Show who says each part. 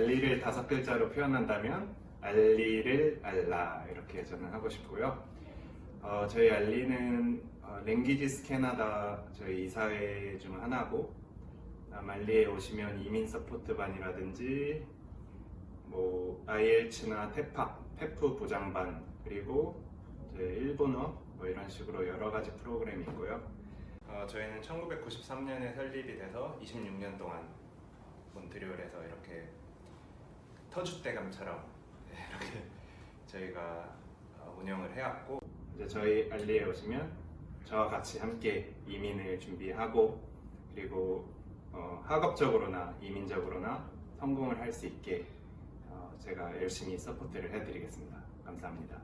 Speaker 1: 알리를 다섯 글자로 표현한다면 알리를 알라 이렇게 저는 하고 싶고요. 어, 저희 알리는 어, 랭귀지스 캐나다 저희 이사회 중 하나고 말리에 오시면 이민 서포트반이라든지 뭐 IELTS나 테팍, 페프 보장반 그리고 일본어 뭐 이런 식으로 여러 가지 프로그램이 있고요. 어, 저희는 1993년에 설립이 돼서 26년 동안 몬트리올에서 이렇게 터줏대감처럼 이렇게 저희가 어, 운영을 해왔고 이제 저희 알리에 오시면 저와 같이 함께 이민을 준비하고 그리고 어, 학업적으로나 이민적으로나 성공을 할 수 있게 어, 제가 열심히 서포트를 해드리겠습니다. 감사합니다.